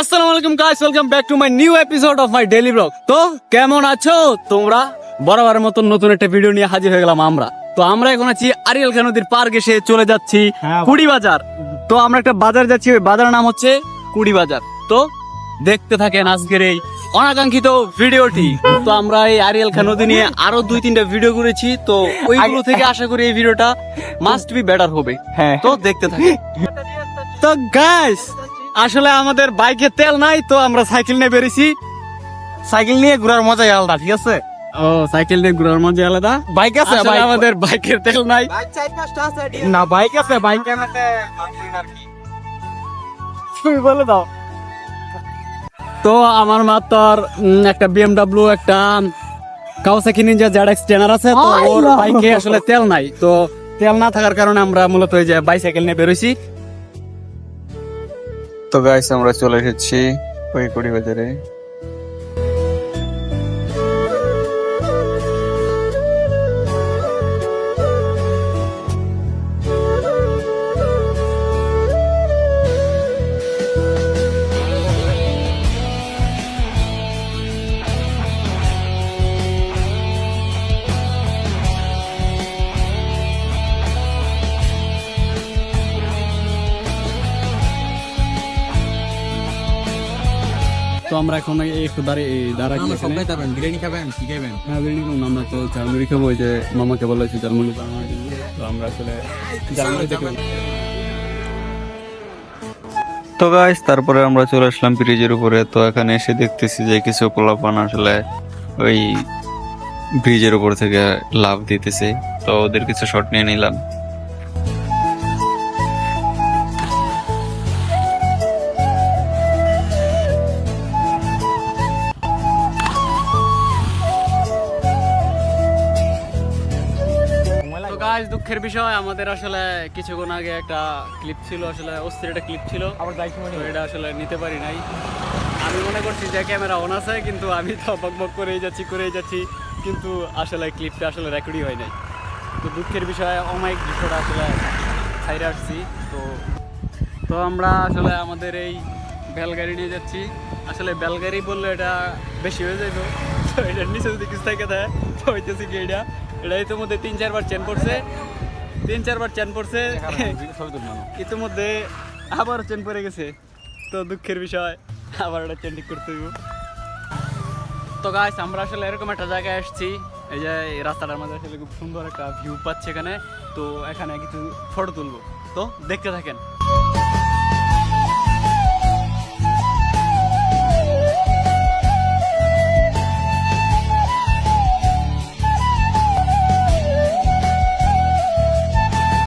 আসসালামু আলাইকুম guys welcome back to my new episode of my daily blog তো কেমন আছো তোমরা? বরাবরের মতন নতুন একটা ভিডিও নিয়ে হাজির হয়ে গেলাম আমরা। তো আমরা এখন আছি আরিয়াল খান নদীর পার্ক এসে চলে যাচ্ছি হ্যাঁ। কুড়ি বাজার। তো আমরা একটা বাজার যাচ্ছি ওই বাজারের নাম হচ্ছে কুড়ি বাজার। তো দেখতে থাকেন আজকের এই অনাকাঙ্ক্ষিত ভিডিওটি তো আমরা এই আরিয়াল খান নদী নিয়ে আরও দুই তিনটা ভিডিও করেছি তো ওইগুলো থেকে আশা করি এই ভিডিওটা মাস্ট বি বেটার হবে। হ্যাঁ। তো দেখতে থাকি তো গাইস আসলে আমাদের বাইকে তেল নাই তো আমরা সাইকেল নিয়ে বেরিয়েছি। সাইকেল নিয়ে ঘোরার মজাই আলাদা ঠিক আছে? ও সাইকেল নিয়ে ঘোরার মজা আলাদা? বাইক আছে আমাদের বাইকের তেল নাই। না বাইক আছে বাইক এনাতে তুমি বলে দাও। তো আমার মাত্র উম, একটা বিএমডব্লিউ একটা কাওয়াসাকি নিনজা জেডএক্স ট্রেনার আছে তো ওর বাইকে আসলে তেল নাই। তো তেল না থাকার কারণে আমরা মূলত ওই যে বাইসাইকেল নিয়ে বেরোইছি। তো গাইস আমরা চলে এসেছি কুড়ি বাজারে। তো আমরা এখন একটু দাঁড়িয়ে এখানে। বিরিয়ানি খাবেন কি খাবেন? হ্যাঁ বিরিয়ানি আমরা তো ঝালমুড়ি খাব ওই যে মামাকে বলেছি ঝালমুড়ি বানানোর তো আমরা আসলে দেখে তো গাইস তারপরে আমরা চলে আসলাম ব্রিজের উপরে। তো এখানে এসে দেখতেছি যে কিছু পোলাপান আসলে ওই ব্রিজের উপর থেকে লাভ দিতেছে। তো ওদের কিছু শট নিয়ে নিলাম। তো গাইস দুঃখের বিষয় আমাদের আসলে কিছুক্ষণ আগে একটা ক্লিপ ছিল আসলে অস্থির একটা ক্লিপ ছিল। আবার বাইক তো এটা আসলে নিতে পারি নাই। আমি মনে করছি যে ক্যামেরা অন আছে কিন্তু আমি তো বক বক করেই যাচ্ছি করেই যাচ্ছি কিন্তু আসলে ক্লিপটা আসলে রেকর্ডই হয় নাই। তো দুঃখের বিষয় অমায়িক বিষয়টা আসলে ছাইরে আসছি। তো তো আমরা আসলে আমাদের এই বেলগাড়ি নিয়ে যাচ্ছি। আসলে বেলগাড়ি বললে এটা বেশি হয়ে যাইব তো এটার নিচে যদি কিছু থাকে দেয় তো হইতেছে কি এটা? এটা ইতিমধ্যে তিন, চারবার চেন পড়ছে। তিন, চারবার চেন পড়ছে। ইতিমধ্যে আবার চেন পড়ে গেছে। তো দুঃখের বিষয়, আবার একটা চেন ঠিক করতে হইব। তো গাইস আমরা আসলে এরকম একটা জায়গায় আসছি। এই যে রাস্তাটার মধ্যে আসলে খুব সুন্দর একটা ভিউ পাচ্ছে এখানে। তো এখানে কিছু ফটো তুলবো। তো দেখতে থাকেন।